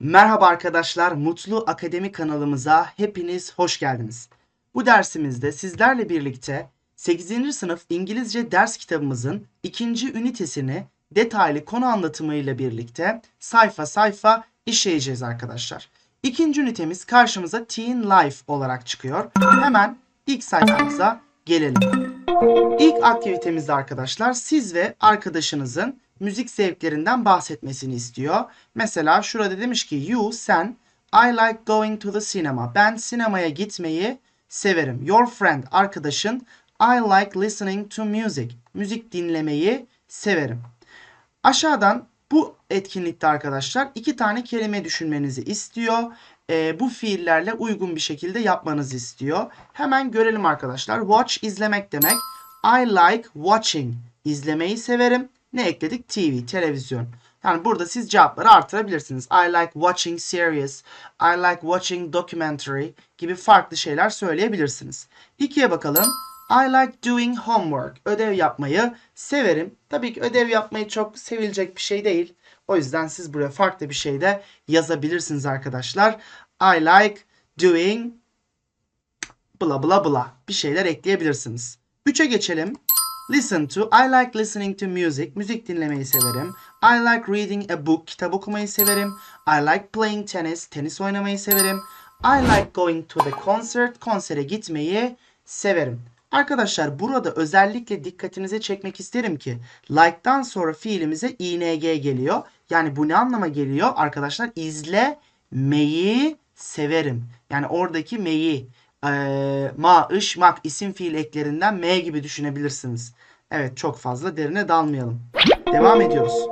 Merhaba arkadaşlar, Mutlu Akademi kanalımıza hepiniz hoş geldiniz. Bu dersimizde sizlerle birlikte 8. sınıf İngilizce ders kitabımızın ikinci ünitesini detaylı konu anlatımıyla birlikte sayfa sayfa işleyeceğiz arkadaşlar. İkinci ünitemiz karşımıza Teen Life olarak çıkıyor. Hemen ilk sayfamıza gelelim. İlk aktivitemizde arkadaşlar siz ve arkadaşınızın müzik zevklerinden bahsetmesini istiyor. Mesela şurada demiş ki you sen I like going to the cinema. Ben sinemaya gitmeyi severim. Your friend arkadaşın I like listening to music. Müzik dinlemeyi severim. Aşağıdan bu etkinlikte arkadaşlar iki tane kelime düşünmenizi istiyor. Ee, bu fiillerle uygun bir şekilde yapmanızı istiyor. Hemen görelim arkadaşlar. Watch izlemek demek. I like watching. İzlemeyi severim. Ne ekledik? TV, televizyon. Yani burada siz cevapları artırabilirsiniz. I like watching series, I like watching documentary gibi farklı şeyler söyleyebilirsiniz. İkiye bakalım. I like doing homework. Ödev yapmayı severim. Tabii ki ödev yapmayı çok sevilecek bir şey değil. O yüzden siz buraya farklı bir şey de yazabilirsiniz arkadaşlar. I like doing bla bla bla bir şeyler ekleyebilirsiniz. 3'e geçelim. Listen to. I like listening to music. Müzik dinlemeyi severim. I like reading a book. Kitap okumayı severim. I like playing tennis. Tenis oynamayı severim. I like going to the concert. Konsere gitmeyi severim. Arkadaşlar burada özellikle dikkatinize çekmek isterim ki like'dan sonra fiilimize ing geliyor. Yani bu ne anlama geliyor? Arkadaşlar izlemeyi severim. Yani oradaki meyi ma, ış, mak isim fiil eklerinden m gibi düşünebilirsiniz. Evet çok fazla derine dalmayalım. Devam ediyoruz.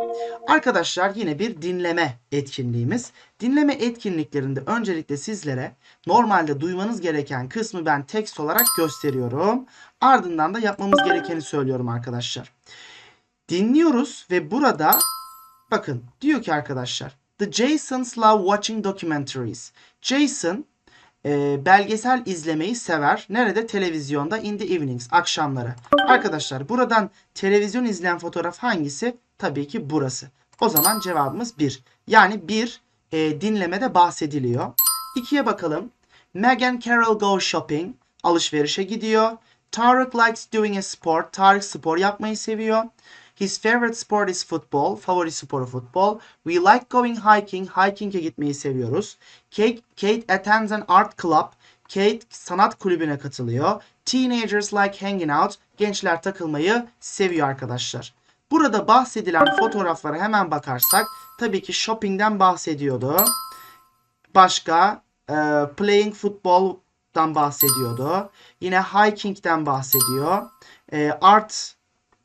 Arkadaşlar yine bir dinleme etkinliğimiz. Dinleme etkinliklerinde öncelikle sizlere normalde duymanız gereken kısmı ben tekst olarak gösteriyorum. Ardından da yapmamız gerekeni söylüyorum arkadaşlar. Dinliyoruz ve burada bakın diyor ki arkadaşlar The Jasons love watching documentaries. Jason e, belgesel izlemeyi sever. Nerede? Televizyonda in the evenings, akşamları. Arkadaşlar buradan televizyon izleyen fotoğraf hangisi? Tabii ki burası. O zaman cevabımız 1. Yani bir e, dinlemede bahsediliyor. 2'ye bakalım. Megan Carroll go shopping. Alışverişe gidiyor. Tarık likes doing a sport. Tarık spor yapmayı seviyor. His favorite sport is football. Favori sporu futbol. We like going hiking. Hiking'e gitmeyi seviyoruz. Kate, Kate attends an art club. Kate sanat kulübüne katılıyor. Teenagers like hanging out. Gençler takılmayı seviyor arkadaşlar. Burada bahsedilen fotoğraflara hemen bakarsak tabii ki shopping'den bahsediyordu. Başka e, playing football'dan bahsediyordu. Yine hiking'den bahsediyor. E, art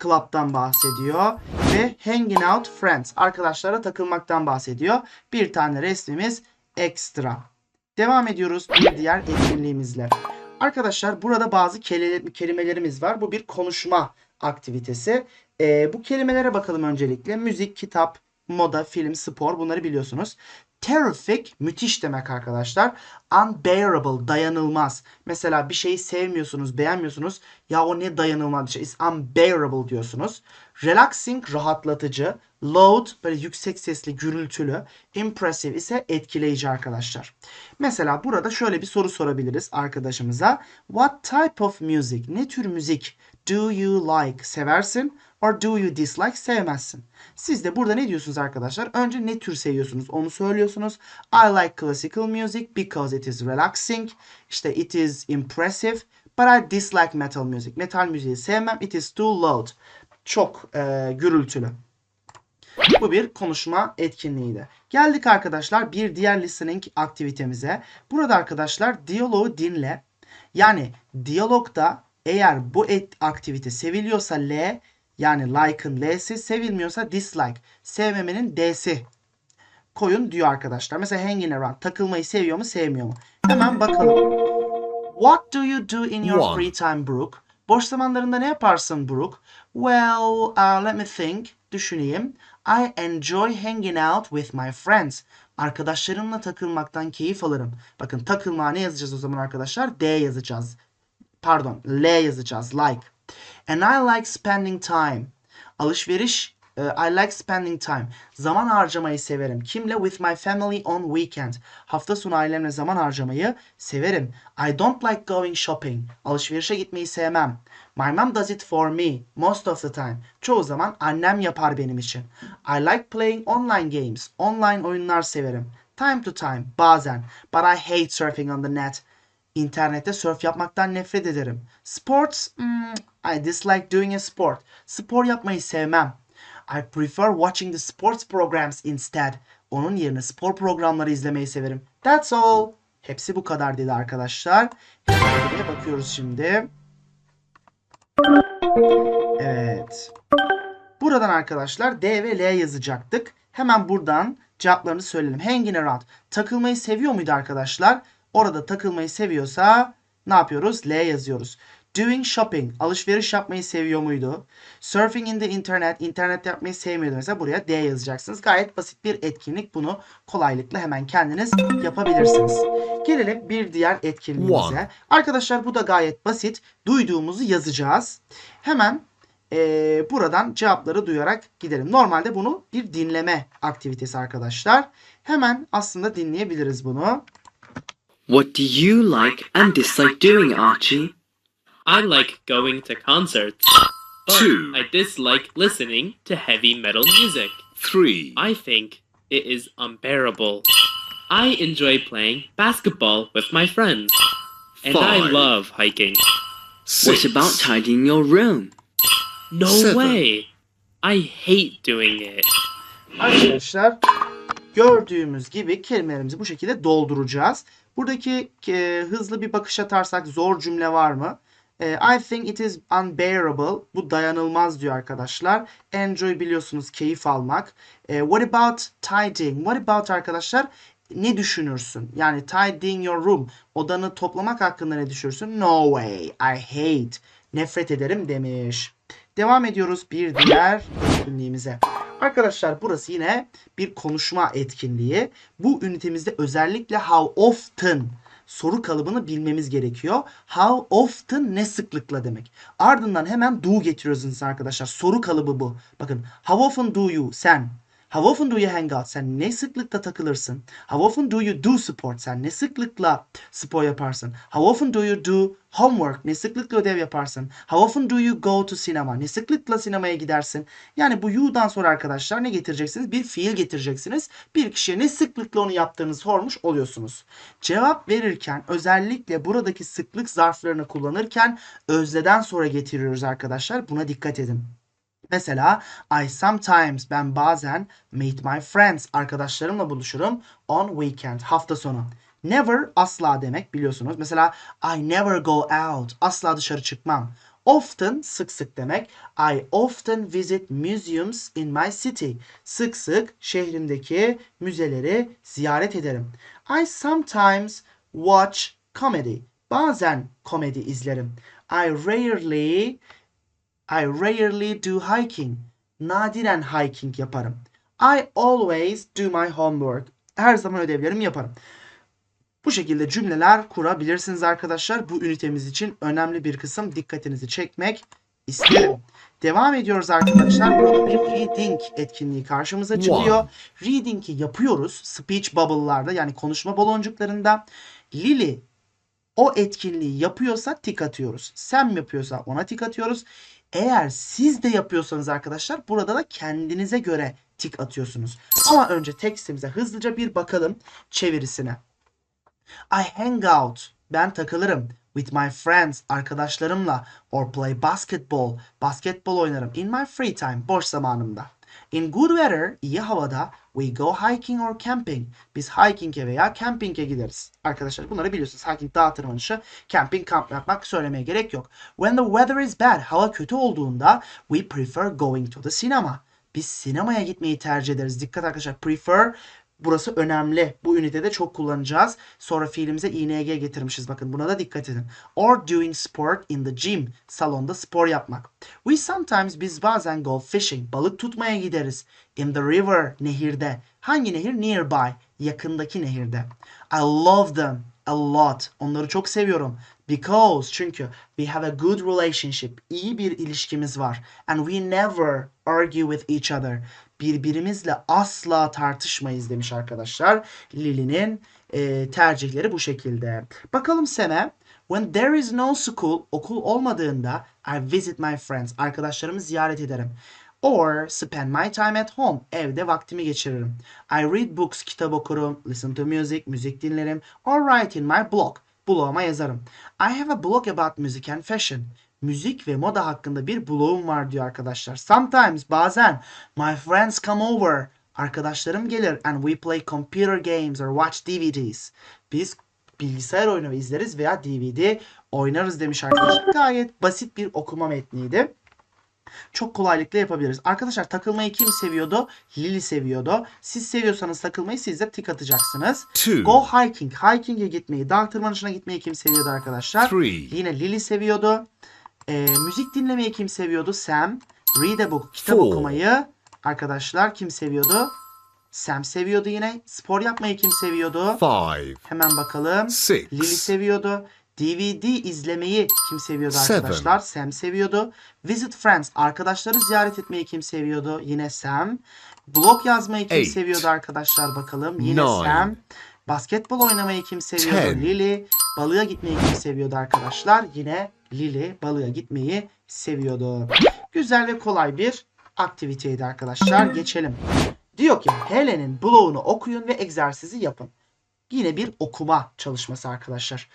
Club'dan bahsediyor ve Hanging Out Friends arkadaşlara takılmaktan bahsediyor. Bir tane resmimiz ekstra. Devam ediyoruz bir diğer etkinliğimizle. Arkadaşlar burada bazı kelimelerimiz var. Bu bir konuşma aktivitesi. Ee, bu kelimelere bakalım öncelikle. Müzik, kitap, moda, film, spor bunları biliyorsunuz. Terrific müthiş demek arkadaşlar. Unbearable dayanılmaz. Mesela bir şeyi sevmiyorsunuz, beğenmiyorsunuz. Ya o ne dayanılmaz şey. It's unbearable diyorsunuz. Relaxing rahatlatıcı. Loud böyle yüksek sesli, gürültülü. Impressive ise etkileyici arkadaşlar. Mesela burada şöyle bir soru sorabiliriz arkadaşımıza. What type of music? Ne tür müzik do you like? Seversin or do you dislike? Sevmezsin. Siz de burada ne diyorsunuz arkadaşlar? Önce ne tür seviyorsunuz onu söylüyorsunuz. I like classical music because it is relaxing. İşte it is impressive. But I dislike metal music. Metal müziği sevmem. It is too loud. Çok e, gürültülü. Bu bir konuşma etkinliğiydi. Geldik arkadaşlar bir diğer listening aktivitemize. Burada arkadaşlar diyaloğu dinle. Yani diyalogda eğer bu et aktivite seviliyorsa L yani like'ın L'si sevilmiyorsa dislike. Sevmemenin D'si koyun diyor arkadaşlar. Mesela hanging around takılmayı seviyor mu sevmiyor mu? Hemen bakalım. What do you do in your One. free time Brooke? Boş zamanlarında ne yaparsın Brooke? Well, uh, let me think. Düşüneyim. I enjoy hanging out with my friends. Arkadaşlarımla takılmaktan keyif alırım. Bakın takılma ne yazacağız o zaman arkadaşlar? D yazacağız. Pardon, L yazacağız. Like. And I like spending time. Alışveriş Ee, I like spending time. Zaman harcamayı severim. Kimle? With my family on weekend. Hafta sonu ailemle zaman harcamayı severim. I don't like going shopping. Alışverişe gitmeyi sevmem. My mom does it for me most of the time. Çoğu zaman annem yapar benim için. I like playing online games. Online oyunlar severim. Time to time, bazen. But I hate surfing on the net. İnternette surf yapmaktan nefret ederim. Sports, hmm, I dislike doing a sport. Spor yapmayı sevmem. I prefer watching the sports programs instead. Onun yerine spor programları izlemeyi severim. That's all. Hepsi bu kadar dedi arkadaşlar. Hemen bakıyoruz şimdi. Evet. Buradan arkadaşlar D ve L yazacaktık. Hemen buradan cevaplarını söyleyelim. Hanging around. Takılmayı seviyor muydu arkadaşlar? Orada takılmayı seviyorsa ne yapıyoruz? L yazıyoruz. Doing shopping. Alışveriş yapmayı seviyor muydu? Surfing in the internet. internet yapmayı sevmiyordu. Mesela buraya D yazacaksınız. Gayet basit bir etkinlik. Bunu kolaylıkla hemen kendiniz yapabilirsiniz. Gelelim bir diğer etkinliğimize. Arkadaşlar bu da gayet basit. Duyduğumuzu yazacağız. Hemen eee, buradan cevapları duyarak gidelim. Normalde bunu bir dinleme aktivitesi arkadaşlar. Hemen aslında dinleyebiliriz bunu. What do you like and dislike doing, Archie? I like going to concerts, but Two. I dislike listening to heavy metal music. Three. I think it is unbearable. I enjoy playing basketball with my friends, and I love hiking. Six. What about tidying your room? No Seven. way! I hate doing it. Arkadaşlar gördüğümüz gibi kelimelerimizi bu şekilde dolduracağız. Buradaki e, hızlı bir bakış atarsak zor cümle var mı? E, I think it is unbearable. Bu dayanılmaz diyor arkadaşlar. Enjoy biliyorsunuz keyif almak. E, what about tidying? What about arkadaşlar? Ne düşünürsün? Yani tidying your room. Odanı toplamak hakkında ne düşünürsün? No way. I hate. Nefret ederim demiş. Devam ediyoruz bir diğer etkinliğimize. Arkadaşlar burası yine bir konuşma etkinliği. Bu ünitemizde özellikle how often soru kalıbını bilmemiz gerekiyor. How often ne sıklıkla demek. Ardından hemen do getiriyorsunuz arkadaşlar. Soru kalıbı bu. Bakın how often do you sen How often do you hang out? Sen ne sıklıkla takılırsın? How often do you do sport? Sen ne sıklıkla spor yaparsın? How often do you do homework? Ne sıklıkla ödev yaparsın? How often do you go to cinema? Ne sıklıkla sinemaya gidersin? Yani bu you'dan sonra arkadaşlar ne getireceksiniz? Bir fiil getireceksiniz. Bir kişiye ne sıklıkla onu yaptığınızı sormuş oluyorsunuz. Cevap verirken özellikle buradaki sıklık zarflarını kullanırken özneden sonra getiriyoruz arkadaşlar. Buna dikkat edin. Mesela I sometimes ben bazen meet my friends arkadaşlarımla buluşurum on weekend hafta sonu. Never asla demek biliyorsunuz. Mesela I never go out asla dışarı çıkmam. Often sık sık demek. I often visit museums in my city. Sık sık şehrimdeki müzeleri ziyaret ederim. I sometimes watch comedy. Bazen komedi izlerim. I rarely I rarely do hiking. Nadiren hiking yaparım. I always do my homework. Her zaman ödevlerimi yaparım. Bu şekilde cümleler kurabilirsiniz arkadaşlar. Bu ünitemiz için önemli bir kısım dikkatinizi çekmek isterim. Devam ediyoruz arkadaşlar. Burada bir reading etkinliği karşımıza çıkıyor. Reading'i yapıyoruz. Speech bubble'larda yani konuşma baloncuklarında. Lily o etkinliği yapıyorsa tik atıyoruz. Sam yapıyorsa ona tik atıyoruz. Eğer siz de yapıyorsanız arkadaşlar burada da kendinize göre tik atıyorsunuz. Ama önce tekstimize hızlıca bir bakalım çevirisine. I hang out. Ben takılırım. With my friends. Arkadaşlarımla. Or play basketball. Basketbol oynarım. In my free time. Boş zamanımda. In good weather. iyi havada. We go hiking or camping. Biz hiking'e veya camping'e gideriz. Arkadaşlar bunları biliyorsunuz. Hiking dağ tırmanışı. Camping kamp yapmak söylemeye gerek yok. When the weather is bad. Hava kötü olduğunda we prefer going to the cinema. Biz sinemaya gitmeyi tercih ederiz. Dikkat arkadaşlar. Prefer Burası önemli. Bu ünitede çok kullanacağız. Sonra fiilimize ing getirmişiz. Bakın buna da dikkat edin. Or doing sport in the gym. Salonda spor yapmak. We sometimes biz bazen go fishing. Balık tutmaya gideriz. In the river. Nehirde. Hangi nehir? Nearby. Yakındaki nehirde. I love them. a lot. Onları çok seviyorum. Because çünkü we have a good relationship. İyi bir ilişkimiz var. And we never argue with each other. Birbirimizle asla tartışmayız demiş arkadaşlar. Lily'nin e, tercihleri bu şekilde. Bakalım Sem'e. When there is no school, okul olmadığında I visit my friends. Arkadaşlarımı ziyaret ederim. Or spend my time at home. Evde vaktimi geçiririm. I read books, kitap okurum. Listen to music, müzik dinlerim. Or write in my blog. Bloguma yazarım. I have a blog about music and fashion. Müzik ve moda hakkında bir blogum var diyor arkadaşlar. Sometimes, bazen, my friends come over. Arkadaşlarım gelir and we play computer games or watch DVDs. Biz bilgisayar oyunu izleriz veya DVD oynarız demiş arkadaşlar. Gayet basit bir okuma metniydi. Çok kolaylıkla yapabiliriz. Arkadaşlar takılmayı kim seviyordu? Lily seviyordu. Siz seviyorsanız takılmayı siz de tik atacaksınız. Two. Go hiking. Hiking'e gitmeyi, dağ tırmanışına gitmeyi kim seviyordu arkadaşlar? Three. Yine Lily seviyordu. Ee, müzik dinlemeyi kim seviyordu? Sam. Read a book. Kitap Four. okumayı arkadaşlar kim seviyordu? Sam seviyordu yine. Spor yapmayı kim seviyordu? Five. Hemen bakalım. Six. Lily seviyordu. DVD izlemeyi kim seviyordu Seven. arkadaşlar? Sam seviyordu. Visit friends. Arkadaşları ziyaret etmeyi kim seviyordu? Yine Sam. Blog yazmayı kim Eight. seviyordu arkadaşlar bakalım? Yine Nine. Sam. Basketbol oynamayı kim seviyordu? Ten. Lily. Balığa gitmeyi kim seviyordu arkadaşlar? Yine Lily balığa gitmeyi seviyordu. Güzel ve kolay bir aktiviteydi arkadaşlar. Geçelim. Diyor ki Helen'in blogunu okuyun ve egzersizi yapın. Yine bir okuma çalışması arkadaşlar.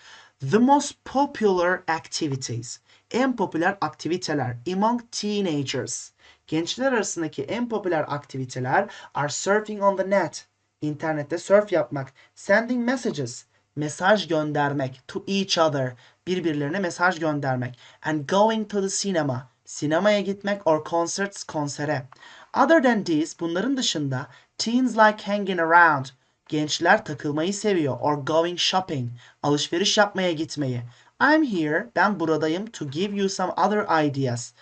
The most popular activities. En popüler aktiviteler among teenagers. Gençler arasındaki en popüler aktiviteler are surfing on the net. İnternette surf yapmak, sending messages, mesaj göndermek to each other, birbirlerine mesaj göndermek and going to the cinema, sinemaya gitmek or concerts konsere. Other than these, bunların dışında teens like hanging around, gençler takılmayı seviyor or going shopping, alışveriş yapmaya gitmeyi. I'm here, ben buradayım to give you some other ideas.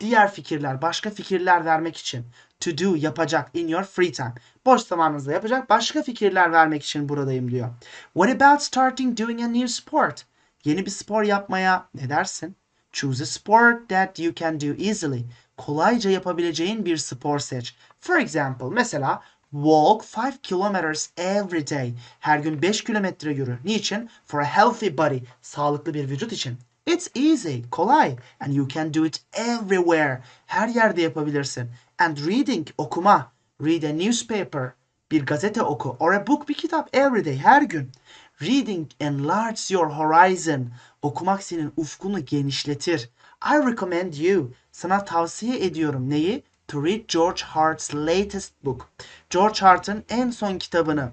Diğer fikirler, başka fikirler vermek için. To do, yapacak in your free time. Boş zamanınızda yapacak başka fikirler vermek için buradayım diyor. What about starting doing a new sport? Yeni bir spor yapmaya ne dersin? Choose a sport that you can do easily. Kolayca yapabileceğin bir spor seç. For example, mesela walk 5 kilometers every day. Her gün 5 kilometre yürü. Niçin? For a healthy body. Sağlıklı bir vücut için. It's easy, kolay. And you can do it everywhere. Her yerde yapabilirsin. And reading, okuma. Read a newspaper. Bir gazete oku. Or a book, bir kitap. Every day, her gün. Reading enlarges your horizon. Okumak senin ufkunu genişletir. I recommend you. Sana tavsiye ediyorum neyi? To read George Hart's latest book. George Hart'ın en son kitabını.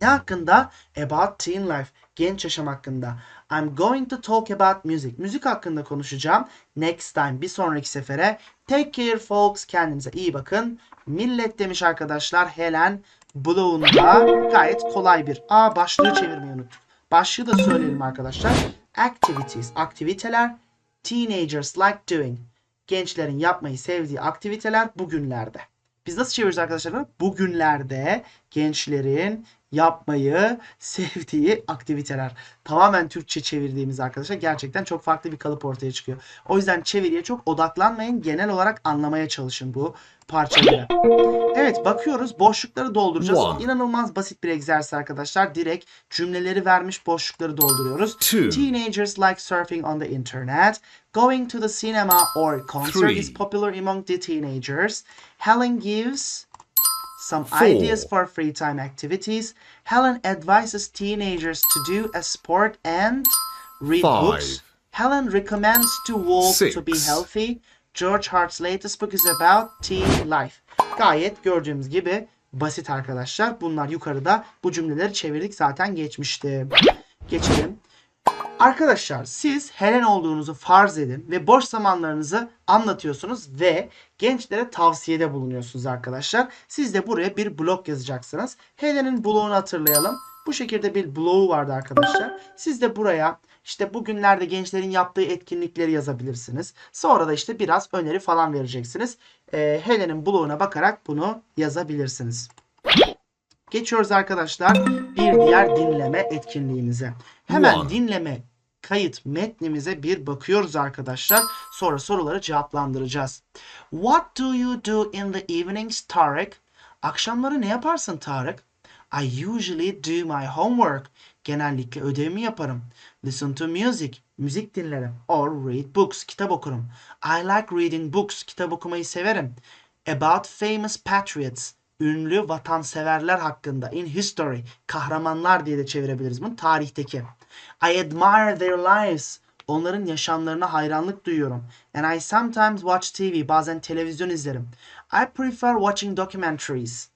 Ne hakkında? About teen life. Genç yaşam hakkında. I'm going to talk about music. Müzik hakkında konuşacağım. Next time. Bir sonraki sefere. Take care folks. Kendinize iyi bakın. Millet demiş arkadaşlar. Helen Bloom'da gayet kolay bir. Aa başlığı çevirmeyi unuttuk. Başlığı da söyleyelim arkadaşlar. Activities. Aktiviteler. Teenagers like doing. Gençlerin yapmayı sevdiği aktiviteler bugünlerde. Biz nasıl çeviriyoruz arkadaşlar? Bugünlerde gençlerin yapmayı sevdiği aktiviteler. Tamamen Türkçe çevirdiğimiz arkadaşlar gerçekten çok farklı bir kalıp ortaya çıkıyor. O yüzden çeviriye çok odaklanmayın. Genel olarak anlamaya çalışın bu parçaları. Evet bakıyoruz boşlukları dolduracağız. One. İnanılmaz basit bir egzersiz arkadaşlar. Direkt cümleleri vermiş boşlukları dolduruyoruz. Two. Teenagers like surfing on the internet. Going to the cinema or concert Three. is popular among the teenagers. Helen gives some Four. ideas for free time activities. Helen advises teenagers to do a sport and read Five. books. Helen recommends to walk to be Six. healthy. George Hart's latest book is about teen life. Gayet gördüğümüz gibi basit arkadaşlar. Bunlar yukarıda bu cümleleri çevirdik zaten geçmişti. Geçelim. Arkadaşlar siz Helen olduğunuzu farz edin ve boş zamanlarınızı anlatıyorsunuz ve gençlere tavsiyede bulunuyorsunuz arkadaşlar. Siz de buraya bir blog yazacaksınız. Helen'in blogunu hatırlayalım. Bu şekilde bir blogu vardı arkadaşlar. Siz de buraya işte bugünlerde gençlerin yaptığı etkinlikleri yazabilirsiniz. Sonra da işte biraz öneri falan vereceksiniz. Ee, Helen'in bloguna bakarak bunu yazabilirsiniz. Geçiyoruz arkadaşlar bir diğer dinleme etkinliğimize. Hemen dinleme kayıt metnimize bir bakıyoruz arkadaşlar. Sonra soruları cevaplandıracağız. What do you do in the evenings Tarık? Akşamları ne yaparsın Tarık? I usually do my homework. Genellikle ödevimi yaparım. Listen to music. Müzik dinlerim. Or read books. Kitap okurum. I like reading books. Kitap okumayı severim. About famous patriots. Ünlü vatanseverler hakkında. In history. Kahramanlar diye de çevirebiliriz bunu. Tarihteki. I admire their lives. Onların yaşamlarına hayranlık duyuyorum. And I sometimes watch TV. Bazen televizyon izlerim. I prefer watching documentaries.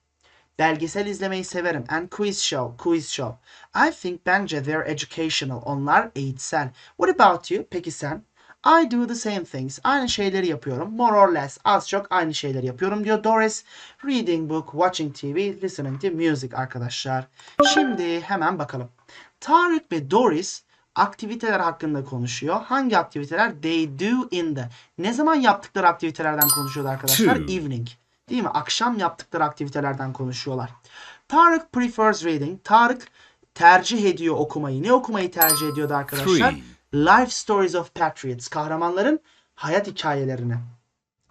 Belgesel izlemeyi severim. And quiz show, quiz show. I think bence they're educational. Onlar eğitsel. What about you? Peki sen? I do the same things. Aynı şeyleri yapıyorum. More or less. Az çok aynı şeyleri yapıyorum diyor Doris. Reading book, watching TV, listening to music arkadaşlar. Şimdi hemen bakalım. Tarık ve Doris aktiviteler hakkında konuşuyor. Hangi aktiviteler? They do in the. Ne zaman yaptıkları aktivitelerden konuşuyordu arkadaşlar? Two. Evening. Değil mi? Akşam yaptıkları aktivitelerden konuşuyorlar. Tarık prefers reading. Tarık tercih ediyor okumayı. Ne okumayı tercih ediyordu arkadaşlar? Three. Life Stories of Patriots. Kahramanların hayat hikayelerini.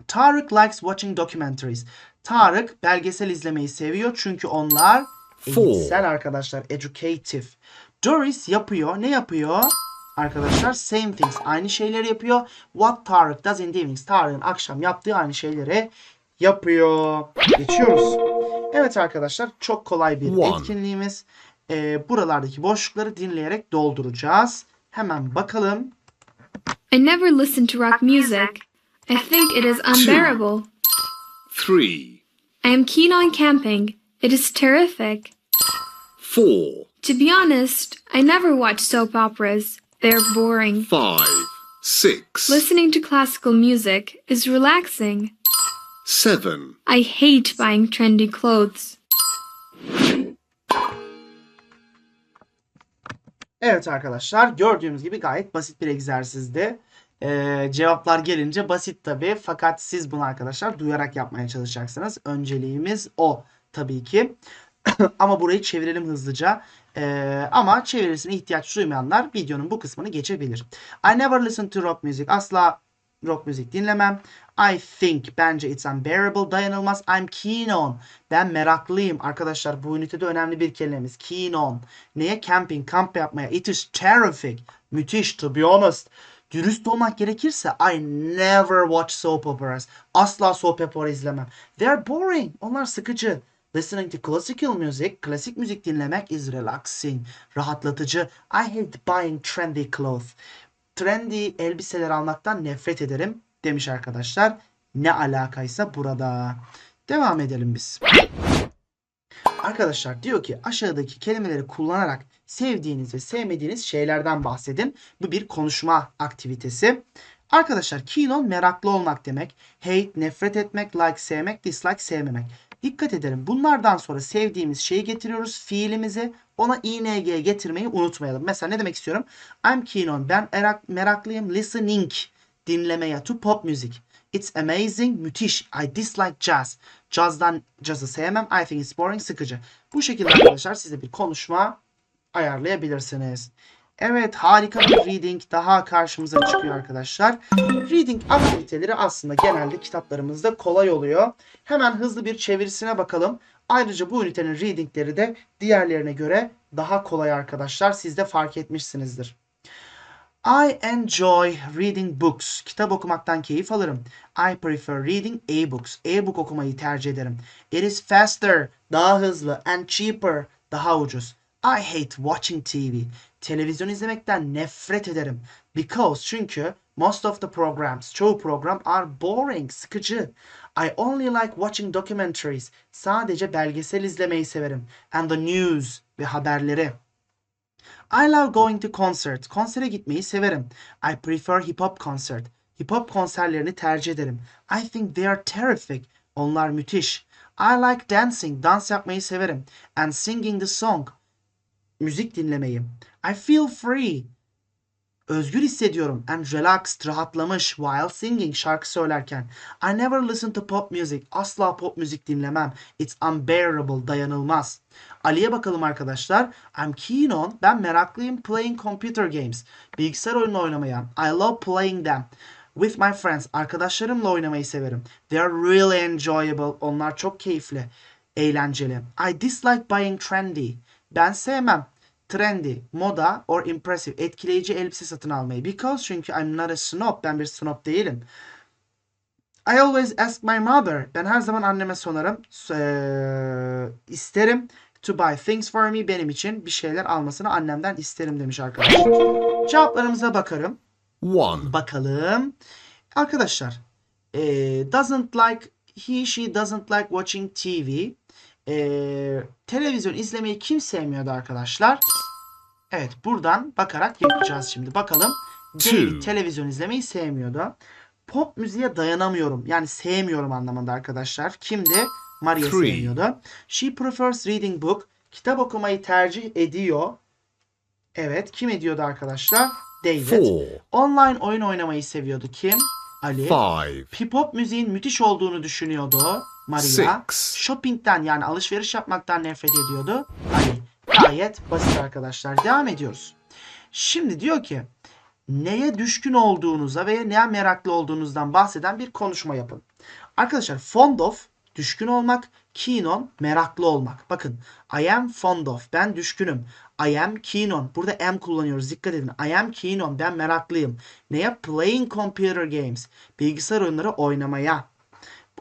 Tarık likes watching documentaries. Tarık belgesel izlemeyi seviyor çünkü onlar eğitsel arkadaşlar. Educative. Doris yapıyor. Ne yapıyor? Arkadaşlar same things. Aynı şeyleri yapıyor. What Tarık does in the evenings. Tarık'ın akşam yaptığı aynı şeyleri yapıyor. Geçiyoruz. Evet arkadaşlar çok kolay bir One. etkinliğimiz. Ee, buralardaki boşlukları dinleyerek dolduracağız. Hemen bakalım. I never listen to rock music. I think it is unbearable. Three. I am keen on camping. It is terrific. Four. To be honest, I never watch soap operas. They're boring. Five. Six. Listening to classical music is relaxing. Seven. I hate buying trendy clothes. Evet arkadaşlar gördüğümüz gibi gayet basit bir egzersizdi. Ee, cevaplar gelince basit tabii fakat siz bunu arkadaşlar duyarak yapmaya çalışacaksınız. Önceliğimiz o tabii ki. ama burayı çevirelim hızlıca. Ee, ama çevirisine ihtiyaç duymayanlar videonun bu kısmını geçebilir. I never listen to rock music. Asla rock müzik dinlemem. I think bence it's unbearable, dayanılmaz. I'm keen on. Ben meraklıyım. Arkadaşlar bu ünitede önemli bir kelimemiz. Keen on. Neye? Camping, kamp yapmaya. It is terrific. Müthiş to be honest. Dürüst olmak gerekirse I never watch soap operas. Asla soap opera izlemem. They are boring. Onlar sıkıcı. Listening to classical music, klasik müzik dinlemek is relaxing. Rahatlatıcı. I hate buying trendy clothes. Trendy elbiseler almaktan nefret ederim demiş arkadaşlar. Ne alakaysa burada. Devam edelim biz. Arkadaşlar diyor ki aşağıdaki kelimeleri kullanarak sevdiğiniz ve sevmediğiniz şeylerden bahsedin. Bu bir konuşma aktivitesi. Arkadaşlar keen on meraklı olmak demek. Hate nefret etmek, like sevmek, dislike sevmemek. Dikkat edelim. Bunlardan sonra sevdiğimiz şeyi getiriyoruz. Fiilimizi ona ing getirmeyi unutmayalım. Mesela ne demek istiyorum? I'm keen on. Ben merak, meraklıyım. Listening. Dinlemeye. To pop music. It's amazing. Müthiş. I dislike jazz. Jazz'dan jazz'ı sevmem. I think it's boring. Sıkıcı. Bu şekilde arkadaşlar size bir konuşma ayarlayabilirsiniz. Evet harika bir reading daha karşımıza çıkıyor arkadaşlar. Reading aktiviteleri aslında genelde kitaplarımızda kolay oluyor. Hemen hızlı bir çevirisine bakalım. Ayrıca bu ünitenin readingleri de diğerlerine göre daha kolay arkadaşlar. Siz de fark etmişsinizdir. I enjoy reading books. Kitap okumaktan keyif alırım. I prefer reading e-books. E-book okumayı tercih ederim. It is faster, daha hızlı and cheaper, daha ucuz. I hate watching TV. Televizyon izlemekten nefret ederim. Because çünkü most of the programs, çoğu program are boring, sıkıcı. I only like watching documentaries. Sadece belgesel izlemeyi severim. And the news ve haberleri. I love going to concert. Konsere gitmeyi severim. I prefer hip hop concert. Hip hop konserlerini tercih ederim. I think they are terrific. Onlar müthiş. I like dancing. Dans yapmayı severim. And singing the song. Müzik dinlemeyi. I feel free. Özgür hissediyorum. And relaxed, rahatlamış while singing, şarkı söylerken. I never listen to pop music. Asla pop müzik dinlemem. It's unbearable, dayanılmaz. Ali'ye bakalım arkadaşlar. I'm keen on, ben meraklıyım playing computer games. Bilgisayar oyunu oynamaya. I love playing them. With my friends, arkadaşlarımla oynamayı severim. They are really enjoyable. Onlar çok keyifli, eğlenceli. I dislike buying trendy. Ben sevmem trendy, moda or impressive, etkileyici elbise satın almayı. Because çünkü I'm not a snob. Ben bir snob değilim. I always ask my mother. Ben her zaman anneme sorarım. Eee, isterim to buy things for me. Benim için bir şeyler almasını annemden isterim demiş arkadaşlar. Cevaplarımıza bakarım. 1. Bakalım. Arkadaşlar. eee, doesn't like he she doesn't like watching TV. Eee, televizyon izlemeyi kim sevmiyordu arkadaşlar? Evet buradan bakarak yapacağız şimdi. Bakalım. David televizyon izlemeyi sevmiyordu. Pop müziğe dayanamıyorum. Yani sevmiyorum anlamında arkadaşlar. Kimdi? Maria Three. sevmiyordu. She prefers reading book. Kitap okumayı tercih ediyor. Evet. Kim ediyordu arkadaşlar? David. 4. Online oyun oynamayı seviyordu. Kim? Ali. 5. Hip hop müziğin müthiş olduğunu düşünüyordu. Maria. 6. Shopping'den yani alışveriş yapmaktan nefret ediyordu. Ali. Gayet basit arkadaşlar. Devam ediyoruz. Şimdi diyor ki neye düşkün olduğunuza veya neye meraklı olduğunuzdan bahseden bir konuşma yapın. Arkadaşlar fond of düşkün olmak, keen on meraklı olmak. Bakın I am fond of ben düşkünüm. I am keen on burada am kullanıyoruz dikkat edin. I am keen on ben meraklıyım. Neye? Playing computer games. Bilgisayar oyunları oynamaya.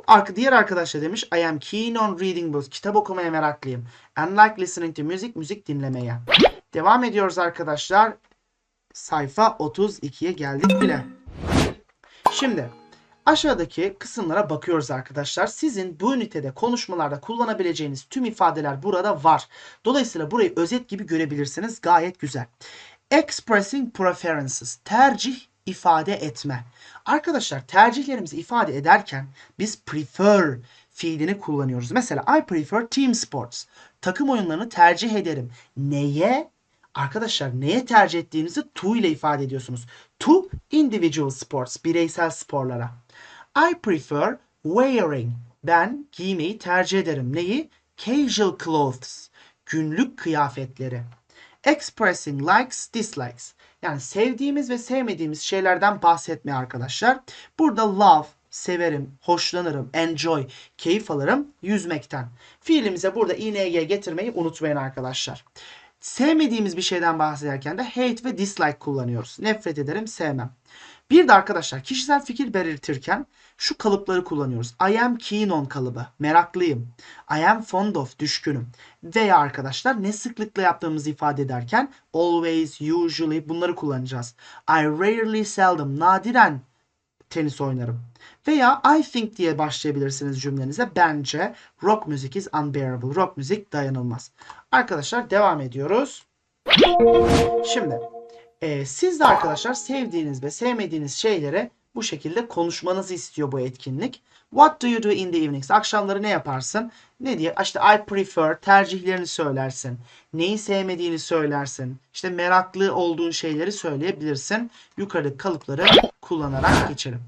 Arka, diğer arkadaş da demiş I am keen on reading books. Kitap okumaya meraklıyım. And like listening to music. Müzik dinlemeye. Devam ediyoruz arkadaşlar. Sayfa 32'ye geldik bile. Şimdi aşağıdaki kısımlara bakıyoruz arkadaşlar. Sizin bu ünitede konuşmalarda kullanabileceğiniz tüm ifadeler burada var. Dolayısıyla burayı özet gibi görebilirsiniz. Gayet güzel. Expressing preferences. Tercih ifade etme. Arkadaşlar tercihlerimizi ifade ederken biz prefer fiilini kullanıyoruz. Mesela I prefer team sports. Takım oyunlarını tercih ederim. Neye? Arkadaşlar neye tercih ettiğinizi to ile ifade ediyorsunuz. To individual sports, bireysel sporlara. I prefer wearing. Ben giymeyi tercih ederim. Neyi? Casual clothes. Günlük kıyafetleri. Expressing likes, dislikes. Yani sevdiğimiz ve sevmediğimiz şeylerden bahsetme arkadaşlar. Burada love, severim, hoşlanırım, enjoy, keyif alırım, yüzmekten. Fiilimize burada ing getirmeyi unutmayın arkadaşlar. Sevmediğimiz bir şeyden bahsederken de hate ve dislike kullanıyoruz. Nefret ederim, sevmem. Bir de arkadaşlar kişisel fikir belirtirken şu kalıpları kullanıyoruz. I am keen on kalıbı. Meraklıyım. I am fond of. Düşkünüm. Veya arkadaşlar ne sıklıkla yaptığımızı ifade ederken always, usually bunları kullanacağız. I rarely, seldom. Nadiren tenis oynarım. Veya I think diye başlayabilirsiniz cümlenize. Bence rock music is unbearable. Rock müzik dayanılmaz. Arkadaşlar devam ediyoruz. Şimdi e, siz de arkadaşlar sevdiğiniz ve sevmediğiniz şeylere bu şekilde konuşmanızı istiyor bu etkinlik. What do you do in the evenings? Akşamları ne yaparsın? Ne diye? İşte I prefer tercihlerini söylersin. Neyi sevmediğini söylersin. İşte meraklı olduğun şeyleri söyleyebilirsin. Yukarıdaki kalıpları kullanarak geçelim.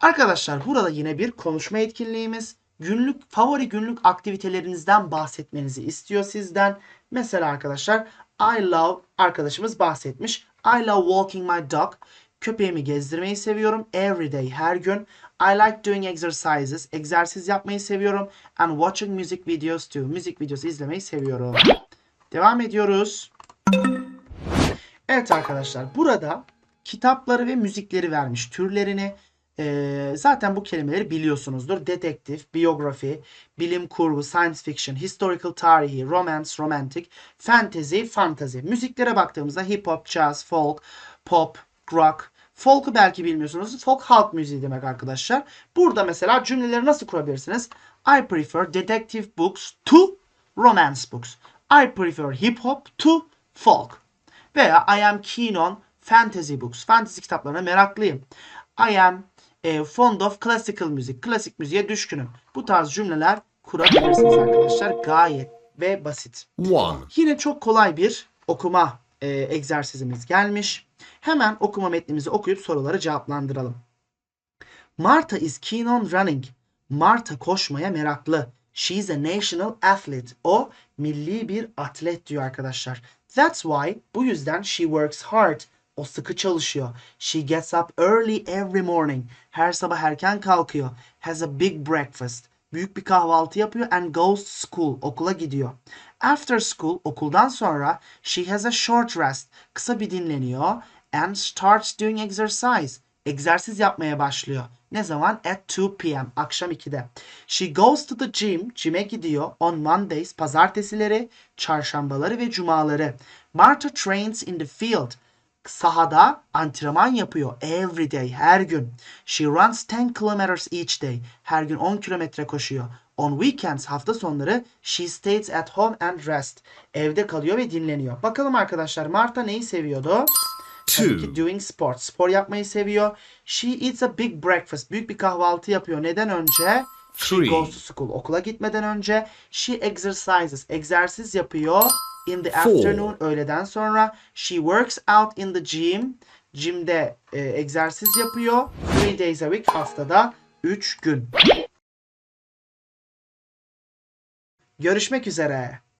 Arkadaşlar burada yine bir konuşma etkinliğimiz. Günlük favori günlük aktivitelerinizden bahsetmenizi istiyor sizden. Mesela arkadaşlar I love arkadaşımız bahsetmiş. I love walking my dog. Köpeğimi gezdirmeyi seviyorum. Every day her gün. I like doing exercises. Egzersiz yapmayı seviyorum. And watching music videos too. Müzik videosu izlemeyi seviyorum. Devam ediyoruz. Evet arkadaşlar burada kitapları ve müzikleri vermiş türlerini. Ee, zaten bu kelimeleri biliyorsunuzdur. Dedektif, biyografi, bilim kurgu, science fiction, historical tarihi, romance, romantic, fantasy, fantasy. Müziklere baktığımızda hip hop, jazz, folk, pop, rock. Folk'u belki bilmiyorsunuz. Folk halk müziği demek arkadaşlar. Burada mesela cümleleri nasıl kurabilirsiniz? I prefer detective books to romance books. I prefer hip hop to folk. Veya I am keen on fantasy books. Fantasy kitaplarına meraklıyım. I am e, fond of classical music. Klasik müziğe düşkünüm. Bu tarz cümleler kurabilirsiniz arkadaşlar. Gayet ve basit. 1. Yine çok kolay bir okuma e, egzersizimiz gelmiş. Hemen okuma metnimizi okuyup soruları cevaplandıralım. Martha is keen on running. Martha koşmaya meraklı. She's a national athlete. O milli bir atlet diyor arkadaşlar. That's why bu yüzden she works hard. O sıkı çalışıyor. She gets up early every morning. Her sabah erken kalkıyor. Has a big breakfast. Büyük bir kahvaltı yapıyor and goes to school. Okula gidiyor. After school, okuldan sonra she has a short rest. Kısa bir dinleniyor and starts doing exercise. Egzersiz yapmaya başlıyor. Ne zaman? At 2 p.m. Akşam 2'de. She goes to the gym. Gym'e gidiyor. On Mondays, pazartesileri, çarşambaları ve cumaları. Martha trains in the field. Sahada antrenman yapıyor. Every day, her gün. She runs 10 kilometers each day. Her gün 10 kilometre koşuyor. On weekends, hafta sonları she stays at home and rest. Evde kalıyor ve dinleniyor. Bakalım arkadaşlar Martha neyi seviyordu? Tabii ki doing sport. Spor yapmayı seviyor. She eats a big breakfast. Büyük bir kahvaltı yapıyor. Neden önce? She goes to school. Okula gitmeden önce. She exercises. Egzersiz yapıyor. In the Four. afternoon. Öğleden sonra. She works out in the gym. Gym'de e, egzersiz yapıyor. Three days a week. Haftada 3 gün. Görüşmek üzere.